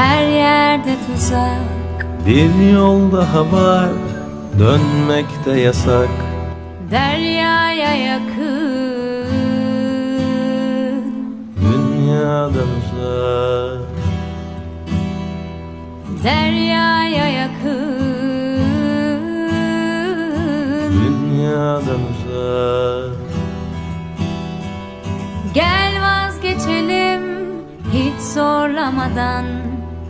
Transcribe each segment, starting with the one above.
Her yerde tuzak. Bir yol daha var. Dönmek de yasak. Deryaya yakın. Dünyadan uzak. Deryaya yakın. Dünyadan uzak. Gel vazgeçelim hiç zorlamadan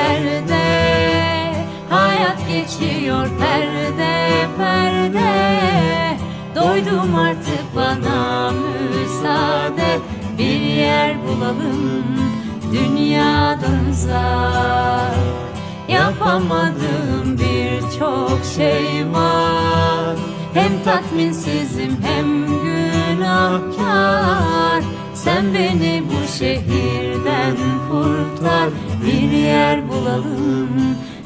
Hayat geçiyor perde perde. Doydum artık bana müsaade. Bir yer bulalım dünyadan uzak. Yapamadığım birçok şey var. Hem tatminsizim hem günahkar. Sen beni bu şehirden kurtar. Bir yer bulalım